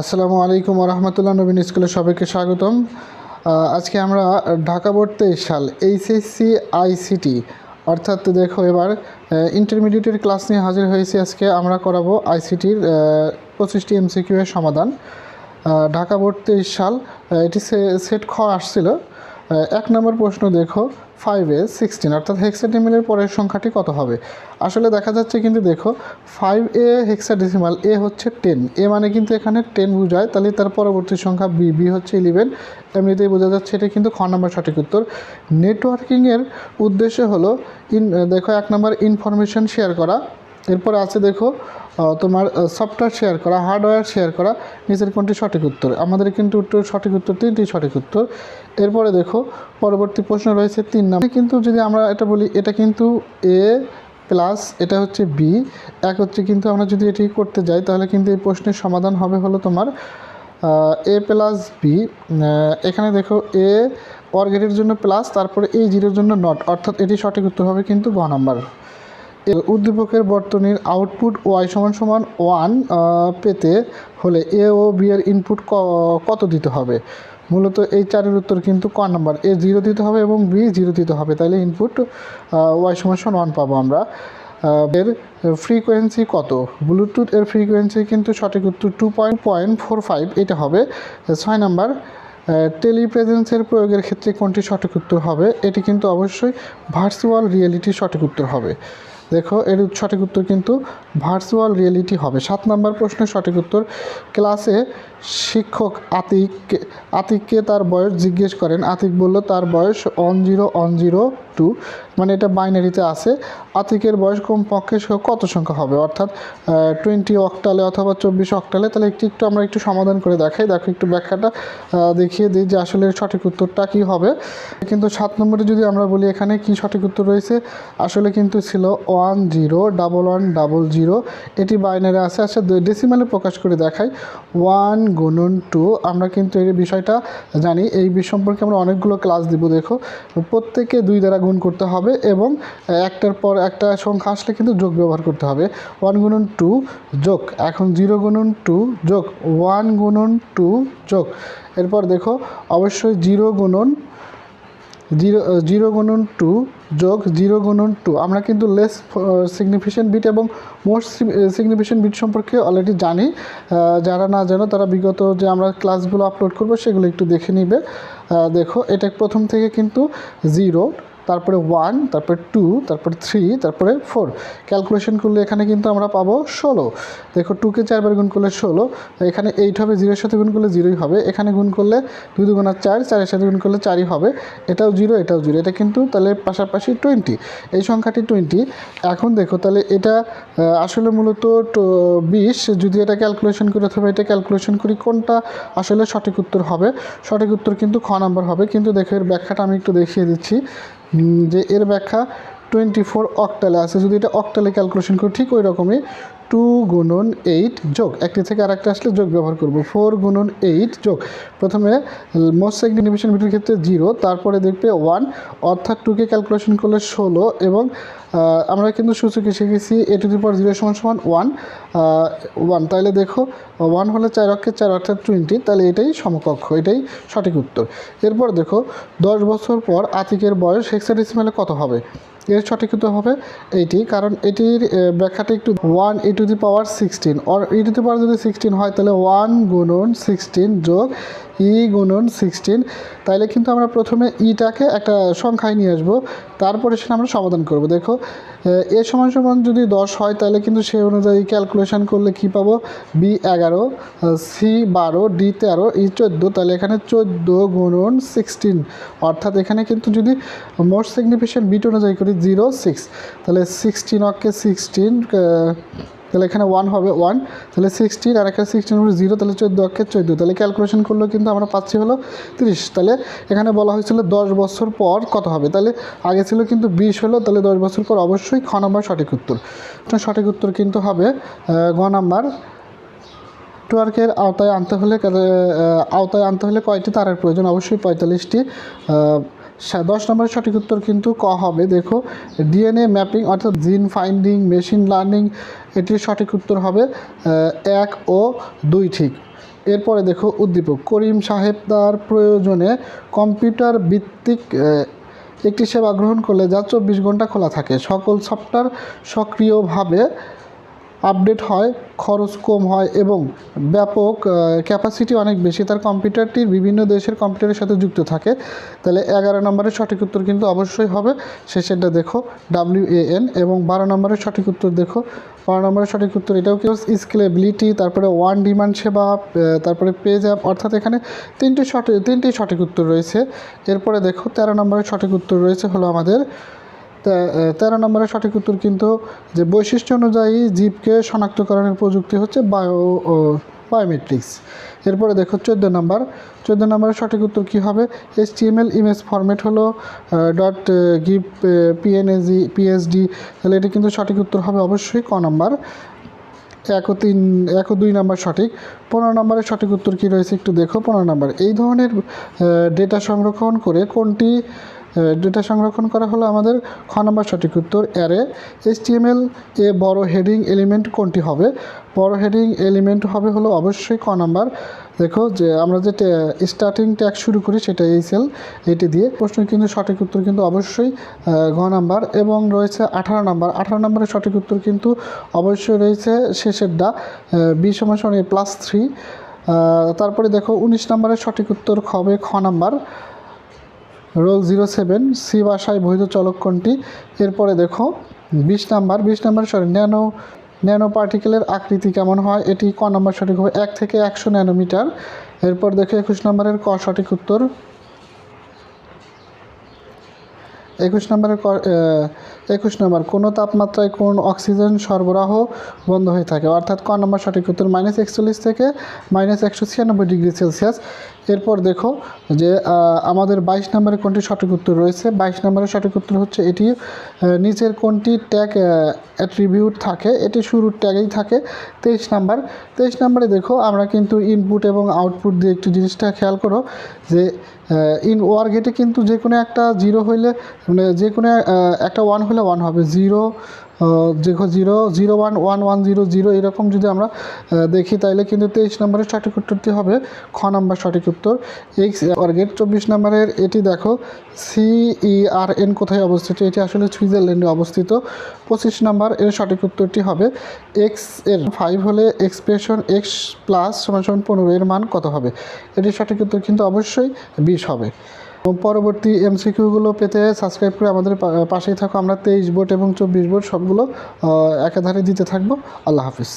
আসসালামু আলাইকুম রহমতুল্লাহ নবীন স্কুলে সবাইকে স্বাগতম। আজকে আমরা ঢাকা বোর্ড তেইশ সাল এইচএসসি আইসিটি অর্থাৎ দেখো এবার ইন্টারমিডিয়েটের ক্লাস নিয়ে হাজির হয়েছি আজকে। আমরা করাবো আইসিটির পঁচিশটি এমসিকিউ এর সমাধান। ঢাকা বোর্ড তেইশ সাল এটি সেট খ আসছিল। এক নম্বর প্রশ্ন দেখো ফাইভ এ সিক্সটিন অর্থাৎ হেক্সাডেসিমালের পরের সংখ্যাটি কত হবে? আসলে দেখা যাচ্ছে কিন্তু দেখো ফাইভ এ হেক্সাডেসিমাল এ হচ্ছে টেন এ মানে কিন্তু এখানে টেন বোঝায়, তাহলে তার পরবর্তী সংখ্যা বি বি হচ্ছে ইলেভেন এমনিতেই বোঝা যাচ্ছে এটা কিন্তু খ নম্বর সঠিক উত্তর। নেটওয়ার্কিংয়ের উদ্দেশ্য হলো ইন দেখো এক নম্বর ইনফরমেশন শেয়ার করা, এরপর আছে দেখো তোমার সফটওয়্যার শেয়ার করা হার্ডওয়্যার শেয়ার করা নিচের কোনটি সঠিক উত্তর? আমাদের কিন্তু উত্তর সঠিক উত্তর, তিনটি সঠিক উত্তর। এরপরে দেখো, পরবর্তী প্রশ্ন রয়েছে তিন নম্বর। কিন্তু যদি আমরা এটা বলি, এটা কিন্তু এ প্লাস এটা হচ্ছে বি এক হচ্ছে কিন্তু আমরা যদি এটি করতে যাই, তাহলে কিন্তু এই প্রশ্নের সমাধান হবে হলো তোমার এ প্লাস বি এখানে দেখো এ অর্গেটের জন্য প্লাস তারপরে এই জিরোর জন্য নট অর্থাৎ এটি সঠিক উত্তর হবে কিন্তু গ নাম্বার। উদ্দীপকের বর্তনীর আউটপুট ওয়াই সমান সমান ওয়ান পেতে হলে এ ও বি এর ইনপুট কত দিতে হবে? মূলত এই চারের উত্তর কিন্তু ক নাম্বার? এ জিরো দিতে হবে এবং বি জিরো দিতে হবে। তাহলে ইনপুট ওয়াই সমান সমান ওয়ান পাবো আমরা। এর ফ্রিকোয়েন্সি কত? ব্লুটুথ এর ফ্রিকোয়েন্সি কিন্তু সঠিক উত্তর two point point four five এটা হবে। ছয় নাম্বার টেলিপ্রেজেন্সের প্রয়োগের ক্ষেত্রে কোনটি সঠিক উত্তর হবে? এটি কিন্তু অবশ্যই ভার্চুয়াল রিয়েলিটি সঠিক উত্তর হবে। দেখো, এর সঠিক উত্তর কিন্তু ভার্চুয়াল রিয়েলিটি হবে। সাত নম্বর প্রশ্নের সঠিক উত্তর ক্লাসে শিক্ষক আতিক আতিককে তার বয়স জিজ্ঞেস করেন। আতিক বলল, তার বয়স one zero one zero two মানে এটা বাইনারিতে আছে, আতিকের বয়স কমপক্ষে কত সংখ্যা হবে? অর্থাৎ টোয়েন্টি অক্টালে অথবা চব্বিশ অক্টালে তাহলে একটু একটু আমরা একটু সমাধান করে দেখাই। দেখো একটু ব্যাখ্যাটা দেখিয়ে দিই যে আসলে সঠিক উত্তরটা কী হবে। কিন্তু সাত নম্বরে যদি আমরা বলি এখানে কি সঠিক উত্তর রয়েছে, আসলে কিন্তু ছিল one zero double one double zero এটি বাইনারি আছে। আচ্ছা ডেসিমালে প্রকাশ করে দেখাই। ওয়ান গুণন টু আমরা কিন্তু এই বিষয়টা জানি। এই বিষয় সম্পর্কে আমরা অনেকগুলো ক্লাস দিব, দেখো। প্রত্যেকে দুই দ্বারা গুণ করতে হবে এবং একটার পর একটা সংখ্যা আসলে কিন্তু যোগ ব্যবহার করতে হবে। ওয়ান গুণন টু যোগ। এখন জিরো গুণন টু যোগ। ওয়ান গুণন টু যোগ। এরপর দেখো, অবশ্যই জিরো গুণন জিরো জিরো গুণন টু যোগ জিরো গুণন টু আমরা কিন্তু লেস সিগনিফিকেশন বিট এবং মোস্ট সিগনিফিকেশন বিট সম্পর্কে অলরেডি জানি। যারা না জানো, তারা বিগত যে আমরা ক্লাসগুলো আপলোড করব, সেগুলো একটু দেখে নিবে। দেখো, এটা প্রথম থেকে কিন্তু জিরো তারপরে ওয়ান তারপরে টু তারপরে থ্রি তারপরে ফোর ক্যালকুলেশন করলে এখানে কিন্তু আমরা পাবো ষোলো। দেখো টুকে চারবার গুণ করলে ষোলো, এখানে এইট হবে জিরোর সাথে গুণ করলে জিরোই হবে। এখানে গুণ করলে দুই দুগুণা চার, চারের সাথে গুণ করলে চারই হবে। এটাও জিরো এটাও জিরো এটা কিন্তু তাহলে পাশাপাশি টোয়েন্টি এই সংখ্যাটি টোয়েন্টি এখন দেখো তাহলে এটা আসলে মূলত বিশ। যদি এটা ক্যালকুলেশন করি অথবা এটা ক্যালকুলেশন করি, কোনটা আসলে সঠিক উত্তর হবে? সঠিক উত্তর কিন্তু খ নাম্বার হবে। কিন্তু দেখো এর ব্যাখ্যাটা আমি একটু দেখিয়ে দিচ্ছি। যে এর ব্যাখ্যা টোয়েন্টি ফোর অক্টালে আছে। যদি এটা অক্টালে ক্যালকুলেশন করি, ঠিক ওই রকমই টু গুণন এইট যোগ। একটি থেকে আরেকটা আসলে যোগ ব্যবহার করব। ফোর গুণন এইট যোগ। প্রথমে মোস্ট সিগনিফিকেশন বিটের ক্ষেত্রে জিরো তারপরে দেখবে ওয়ান অর্থাৎ টুকে ক্যালকুলেশন করলে ষোলো এবং আমরা কিন্তু সূচকে শিখেছি এ টু দি পাওয়ার জিরো সমান সমান ওয়ান ওয়ান তাহলে দেখো ওয়ান হলে চার অক্ষে চার অর্থাৎ টোয়েন্টি তাহলে এটাই সমকক্ষ, এটাই সঠিক উত্তর। এরপর দেখো, দশ বছর পর আতিকের বয়স হেক্সাডেসিমালে কত হবে? এর সঠিক উত্তর হবে এইটি কারণ এটির ব্যাখ্যাটা একটু one E to the power sixteen or E to the power যদি সিক্সটিন হয়, তাহলে ওয়ান গুণন সিক্সটিন যোগ ই গুণন সিক্সটিন তাইলে কিন্তু আমরা প্রথমে ইটাকে একটা সংখ্যায় নিয়ে আসব। তারপরে সেটা আমরা সমাধান করব। দেখো, এ সমান সমান যদি দশ হয় তাহলে কিন্তু সেই অনুযায়ী ক্যালকুলেশন করলে কি পাবো? বি এগারো সি বারো ডি তেরো ই চোদ্দ। তাহলে এখানে চোদ্দ গুণন সিক্সটিন অর্থাৎ এখানে কিন্তু যদি মোস্ট সিগনিফিকেশন বিট অনুযায়ী করি জিরো সিক্স তাহলে সিক্সটিন অকে সিক্সটিন তাহলে এখানে ওয়ান হবে ওয়ান তাহলে সিক্সটিন আর একটা সিক্সটিন হবে জিরো তাহলে চোদ্দ অক্ষে চোদ্দ। তাহলে ক্যালকুলেশন করলেও কিন্তু আমরা পাচ্ছি হলো তিরিশ। তাহলে এখানে বলা হয়েছিল দশ বছর পর কত হবে? তাহলে আগে ছিল কিন্তু বিশ হলো, তাহলে দশ বছর পর অবশ্যই খ নম্বর সঠিক উত্তর। সঠিক উত্তর কিন্তু হবে গ নাম্বার। নেটওয়ার্কের আওতায় আনতে হলে আওতায় আনতে হলে কয়টি তারের প্রয়োজন? অবশ্যই পঁয়তাল্লিশটি। দশ নম্বরের সঠিক উত্তর কিন্তু ক হবে? দেখো, ডিএনএ ম্যাপিং অর্থাৎ জিন ফাইন্ডিং, মেশিন লার্নিং, এটির সঠিক উত্তর হবে এক ও দুই ঠিক। এরপরে দেখো উদ্দীপক, করিম সাহেব তার প্রয়োজনে কম্পিউটার ভিত্তিক একটি সেবা গ্রহণ করলে যা চব্বিশ ঘণ্টা খোলা থাকে। সকল সফটওয়্যার সক্রিয়ভাবে আপডেট হয়, খরচ কম হয় এবং ব্যাপক ক্যাপাসিটি অনেক বেশি। তার কম্পিউটারটির বিভিন্ন দেশের কম্পিউটারের সাথে যুক্ত থাকে। তাহলে এগারো নম্বরের সঠিক উত্তর কিন্তু অবশ্যই হবে। শেষেরটা দেখো ডাব্লিউ এ এন এবং বারো নম্বরের সঠিক উত্তর দেখো। বারো নম্বরের সঠিক উত্তর, এটাও কি স্কেলেবিলিটি তারপরে ওয়ান ডিমান্ড সেবা তারপরে পেজ অ্যাপ অর্থাৎ এখানে তিনটি সঠিক তিনটি সঠিক উত্তর রয়েছে। এরপরে দেখো, তেরো নম্বরের সঠিক উত্তর রয়েছে হলো আমাদের তেরো নম্বরের সঠিক উত্তর কিন্তু যে বৈশিষ্ট্য অনুযায়ী জীবকে শনাক্তকরণের প্রযুক্তি হচ্ছে বায়ো বায়োমেট্রিক্স। এরপরে দেখো চোদ্দ নম্বর। চোদ্দ নম্বরের সঠিক উত্তর কী হবে? এস টিএমএল ইমেজ ফরম্যাট হলো ডট গিভ পিএনএজি পিএইচডি তাহলে এটি কিন্তু সঠিক উত্তর হবে অবশ্যই ক নম্বর। এক তিন, এক দুই নাম্বার সঠিক। পনেরো নম্বরের সঠিক উত্তর কী রয়েছে একটু দেখো। পনেরো নম্বর, এই ধরনের ডেটা সংরক্ষণ করে কোনটি ডেটা সংরক্ষণ করা হলো আমাদের খ নম্বর সঠিক উত্তর অ্যারে এইচটিএমএল এ বড় হেডিং এলিমেন্ট কোনটি হবে? বড় হেডিং এলিমেন্ট হবে হলো অবশ্যই ক নাম্বার। দেখো যে আমরা যে স্টার্টিং ট্যাগ শুরু করি সেটা এই সেল এটি দিয়ে। প্রশ্ন কিন্তু সঠিক উত্তর কিন্তু অবশ্যই ঘ নাম্বার এবং রয়েছে আঠারো নাম্বার। আঠারো নম্বরের সঠিক উত্তর কিন্তু অবশ্যই রয়েছে শেষেরটা বি সমান সমান প্লাস থ্রি তারপরে দেখো উনিশ নম্বরের সঠিক উত্তর হবে খ number. Roll zero seven, C বাসায় বৈধ চলক কোনটি এরপরে দেখো, বিশ নাম্বার বিশ নাম্বার সরি, ন্যানো ন্যানো পার্টিকেলের আকৃতি কেমন হয়? এটি ক নম্বর সঠিক হবে, এক থেকে একশো ন্যানোমিটার। এরপর দেখো একুশ নম্বরের ক সঠিক উত্তর। একুশ নম্বরের একুশ নম্বর, কোনো তাপমাত্রায় কোন অক্সিজেন সরবরাহ বন্ধ হয়ে থাকে? অর্থাৎ ক নম্বর সঠিক উত্তর মাইনাস একচল্লিশ থেকে মাইনাস একশো ছিয়ানব্বই ডিগ্রি সেলসিয়াস। এরপর দেখো যে আমাদের বাইশ নম্বরে কোনটি সঠিক উত্তর রয়েছে? বাইশ নম্বরের সঠিক উত্তর হচ্ছে এটি নিচের কোনটি ট্যাগ অ্যাট্রিবিউট থাকে? এটি শুরুর ট্যাগেই থাকে। তেইশ নাম্বার, তেইশ নম্বরে দেখো আমরা কিন্তু ইনপুট এবং আউটপুট দিয়ে একটু জিনিসটা খেয়াল করো যে ইন ওয়ার গেটে কিন্তু যে কোনো একটা জিরো হইলে মানে যে কোনো একটা ওয়ান হলে ওয়ান হবে। জিরো দেখো zero zero one one one zero zero এরকম যদি আমরা দেখি, তাইলে কিন্তু তেইশ নম্বরের সঠিক উত্তরটি হবে খ নম্বর সঠিক উত্তর। এক্স অর্গেট চব্বিশ নম্বরের, এটি দেখো সিই আর এন কোথায় অবস্থিত? এটি আসলে সুইজারল্যান্ডে অবস্থিত। পঁচিশ নম্বর, এর সঠিক উত্তরটি হবে এক্সের ফাইভ হলে এক্সপ্রেশন এক্স প্লাস সমান সমান পনেরো, এর মান কত হবে? এটির সঠিক উত্তর কিন্তু অবশ্যই বিশ হবে। পরবর্তী এমসিকিউগুলো পেতে সাবস্ক্রাইব করে আমাদের পাশেই থাকো। আমরা তেইশ বোর্ড এবং চব্বিশ বোর্ড সবগুলো একাধারে দিতে থাকব। আল্লাহ হাফিজ।